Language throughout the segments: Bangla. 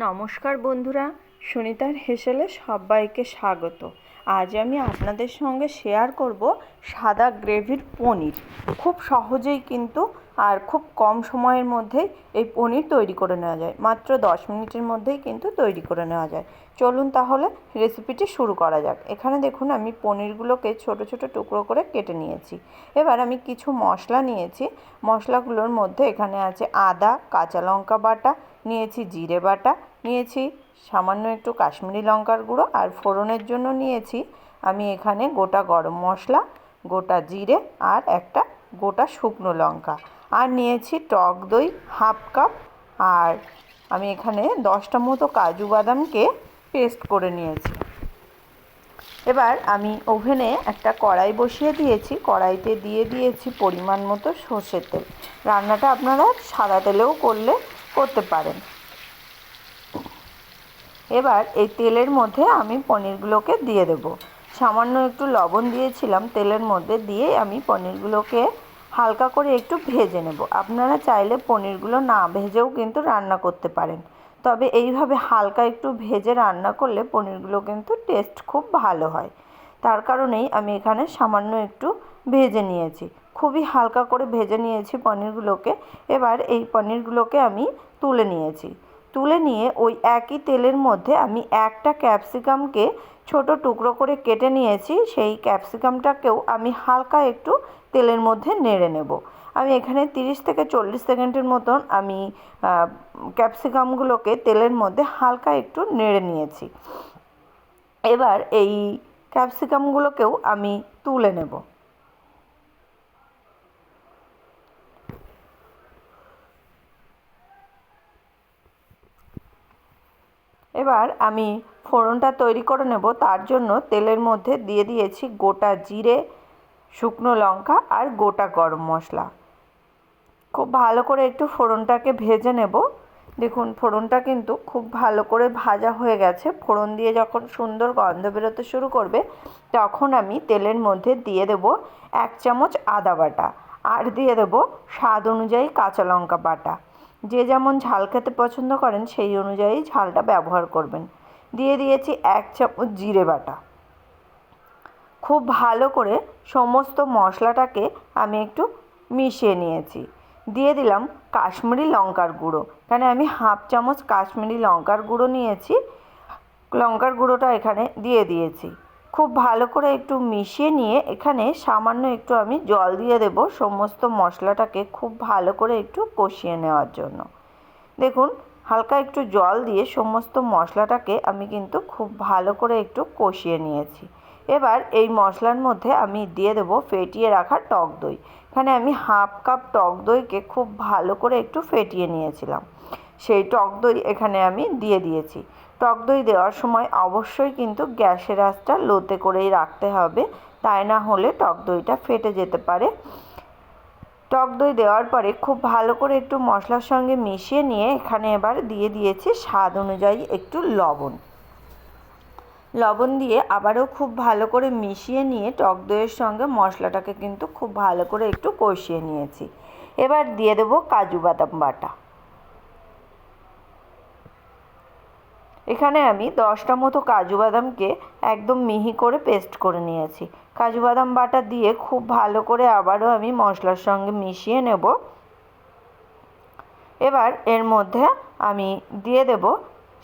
নমস্কার বন্ধুরা, সুনিতার হেসেলে সবাইকে স্বাগত। আজ আমি আপনাদের সঙ্গে শেয়ার করব সাদা গ্রেভির পনির। খুব সহজেই কিন্তু আর খুব কম সময়ের মধ্যেই এই পনির তৈরি করে নেওয়া যায়। মাত্র দশ মিনিটের মধ্যেই কিন্তু তৈরি করে নেওয়া যায়। চলুন তাহলে রেসিপিটি শুরু করা যাক। এখানে দেখুন, আমি পনিরগুলোকে ছোট ছোট টুকরো করে কেটে নিয়েছি। এবার আমি কিছু মশলা নিয়েছি। মশলাগুলোর মধ্যে এখানে আছে আদা, কাঁচা লঙ্কা বাটা নিয়েছি জিরে বাটা, নিয়েছি সামান্য একটু কাশ্মীরি লঙ্কার গুঁড়ো আর ফোড়নের জন্য নিয়েছি আমি এখানে গোটা গরম মশলা, গোটা জিরে আর একটা গোটা শুকনো লঙ্কা। আর নিয়েছি টক দই হাফ কাপ আর আমি এখানে দশটা মতো কাজু বাদামকে পেস্ট করে নিয়েছি। এবার আমি ওভেনে একটা কড়াই বসিয়ে দিয়েছি, কড়াইতে দিয়ে দিয়েছি পরিমাণ মতো সর্ষের তেল। রান্নাটা আপনারা সাদা তেলেও করলে করতে পারেন। এবার এই তেলের মধ্যে আমি পনিরগুলোকে দিয়ে দেবো। সামান্য একটু লবণ দিয়েছিলাম, তেলের মধ্যে দিয়ে আমি পনিরগুলোকে হালকা করে একটু ভেজে নেব। আপনারা চাইলে পনিরগুলো না ভেজেও কিন্তু রান্না করতে পারেন। তবে এইভাবে হালকা একটু ভেজে রান্না করলে পনিরগুলো কিন্তু টেস্ট খুব ভালো হয়। তার কারণেই আমি এখানে সামান্য একটু ভেজে নিয়েছি। খুবই হালকা করে ভেজে নিয়েছি পনিরগুলোকে। এবার এই পনিরগুলোকে আমি তুলে নিয়েছি। তুলে নিয়ে ওই একই তেলের মধ্যে আমি একটা ক্যাপসিকামকে ছোট টুকরো করে কেটে নিয়েছি। সেই ক্যাপসিকামটাকেও আমি হালকা একটু তেলের মধ্যে নেড়ে নেব। আমি এখানে তিরিশ থেকে চল্লিশ সেকেন্ডের মতন আমি ক্যাপসিকামগুলোকে তেলের মধ্যে হালকা একটু নেড়ে নিয়েছি। এবার এই ক্যাপসিকামগুলোকেও আমি তুলে নেব। এবার আমি ফোড়নটা তৈরি করে নেব। তার জন্য তেলের মধ্যে দিয়ে দিয়েছি গোটা জিরে, শুকনো লঙ্কা আর গোটা গরম মশলা। খুব ভালো করে একটু ফোড়নটাকে ভেজে নেব। দেখুন, ফোড়নটা কিন্তু খুব ভালো করে ভাজা হয়ে গেছে। ফোড়ন দিয়ে যখন সুন্দর গন্ধ বেরোতে শুরু করবে, তখন আমি তেলের মধ্যে দিয়ে দেব এক চামচ আদা বাটা। আর দিয়ে দেব স্বাদ অনুযায়ী কাঁচা লঙ্কা বাটা। যে যেমন ঝাল খেতে পছন্দ করেন, সেই অনুযায়ী ঝালটা ব্যবহার করবেন। দিয়ে দিয়েছি এক চামচ জিরে বাটা। খুব ভালো করে সমস্ত মশলাটাকে আমি একটু মিশিয়ে নিয়েছি। দিয়ে দিলাম কাশ্মীরি লঙ্কার গুঁড়ো। এখানে আমি হাফ চামচ কাশ্মীরি লঙ্কার গুঁড়ো নিয়েছি। লঙ্কার গুঁড়োটা এখানে দিয়ে দিয়েছি। খুব ভালো করে একটু মিশিয়ে নিয়ে এখানে সামান্য একটু আমি জল দিয়ে দেব সমস্ত মশলাটাকে খুব ভালো করে একটু কষিয়ে নেওয়ার জন্য। দেখুন, হালকা একটু জল দিয়ে সমস্ত মশলাটাকে আমি কিন্তু খুব ভালো করে একটু কষিয়ে নিয়েছি। এবার এই মশলার মধ্যে আমি দিয়ে দেবো ফেটিয়ে রাখা টক দই। এখানে আমি হাফ কাপ টক দইকে খুব ভালো করে একটু ফেটিয়ে নিয়েছিলাম। সেই টক দই এখানে আমি দিয়ে দিয়েছি। টক দই দেওয়ার সময় অবশ্যই কিন্তু গ্যাসের আঁচটা লোতে করেই রাখতে হবে, তাই না হলে টক দইটা ফেটে যেতে পারে। টক দই দেওয়ার পরে খুব ভালো করে একটু মশলার সঙ্গে মিশিয়ে নিয়ে এখানে এবার দিয়ে দিয়েছি স্বাদ অনুযায়ী একটু লবণ। লবণ দিয়ে আবারও খুব ভালো করে মিশিয়ে নিয়ে টক দইয়ের সঙ্গে মশলাটাকে কিন্তু খুব ভালো করে একটু কষিয়ে নিয়েছি। এবার দিয়ে দেবো কাজু বাদাম বাটা। এখানে আমি দশটা মতো কাজু বাদামকে একদম মিহি করে পেস্ট করে নিয়েছি। কাজু বাদাম বাটা দিয়ে খুব ভালো করে আবারও আমি মশলার সঙ্গে মিশিয়ে নেব। এবার এর মধ্যে আমি দিয়ে দেব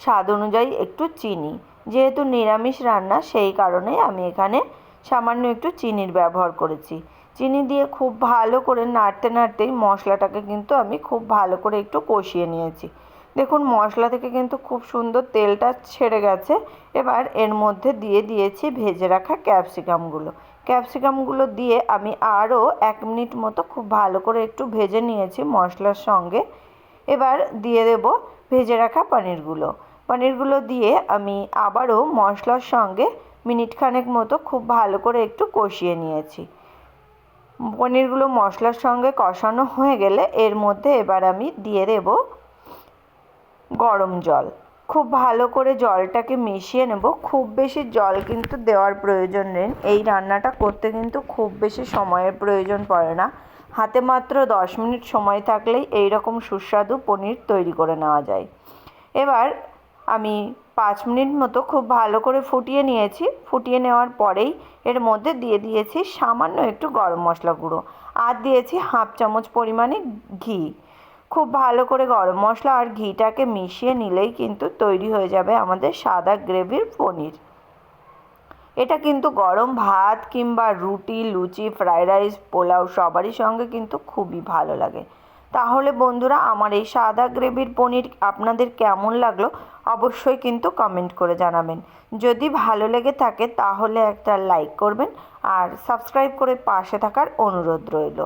স্বাদ অনুযায়ী একটু চিনি। যেহেতু নিরামিষ রান্না, সেই কারণে আমি এখানে সামান্য একটু চিনির ব্যবহার করেছি। চিনি দিয়ে খুব ভালো করে নাড়তে নাড়তেই মশলাটাকে কিন্তু আমি খুব ভালো করে একটু কষিয়ে নিয়েছি। দেখুন, মশলা থেকে কিন্তু খুব সুন্দর তেলটা ছেড়ে গেছে। এবার এর মধ্যে দিয়ে দিয়েছি ভেজে রাখা ক্যাপসিকামগুলো। ক্যাপসিকামগুলো দিয়ে আমি আরও এক মিনিট মতো খুব ভালো করে একটু ভেজে নিয়েছি মশলার সঙ্গে। এবার দিয়ে দেব ভেজে রাখা পনিরগুলো। পনিরগুলো দিয়ে আমি আবারও মশলার সঙ্গে মিনিট খানেক মতো খুব ভালো করে একটু কষিয়ে নিয়েছি। পনিরগুলো মশলার সঙ্গে কষানো হয়ে গেলে এর মধ্যে এবার আমি দিয়ে দেব গরম জল। খুব ভালো করে জলটাকে মিশিয়ে নেব। খুব বেশি জল কিন্তু দেওয়ার প্রয়োজন নেই। এই রান্নাটা করতে কিন্তু খুব বেশি সময়ের প্রয়োজন পড়ে না। হাতে মাত্র দশ মিনিট সময় থাকলেই এই রকম সুস্বাদু পনির তৈরি করে নেওয়া যায়। এবার আমি পাঁচ মিনিট মতো খুব ভালো করে ফুটিয়ে নিয়েছি। ফুটিয়ে নেওয়ার পরেই এর মধ্যে দিয়ে দিয়েছি সামান্য একটু গরম মশলা গুঁড়ো। আর দিয়েছি হাফ চামচ পরিমাণে ঘি। খুব ভালো করে গরম মশলা আর ঘিটাকে মিশিয়ে নিলেই কিন্তু তৈরি হয়ে যাবে আমাদের সাদা গ্রেভির পনির। এটা কিন্তু গরম ভাত কিংবা রুটি, লুচি, ফ্রাইড রাইস, পোলাও সবারই সঙ্গে কিন্তু খুবই ভালো লাগে। তাহলে বন্ধুরা, আমার এই সাদা গ্রেভির পনির আপনাদের কেমন লাগল অবশ্যই কিন্তু কমেন্ট করে জানাবেন। যদি ভালো লেগে থাকে তাহলে একটা লাইক করবেন আর সাবস্ক্রাইব করে পাশে থাকার অনুরোধ রইল।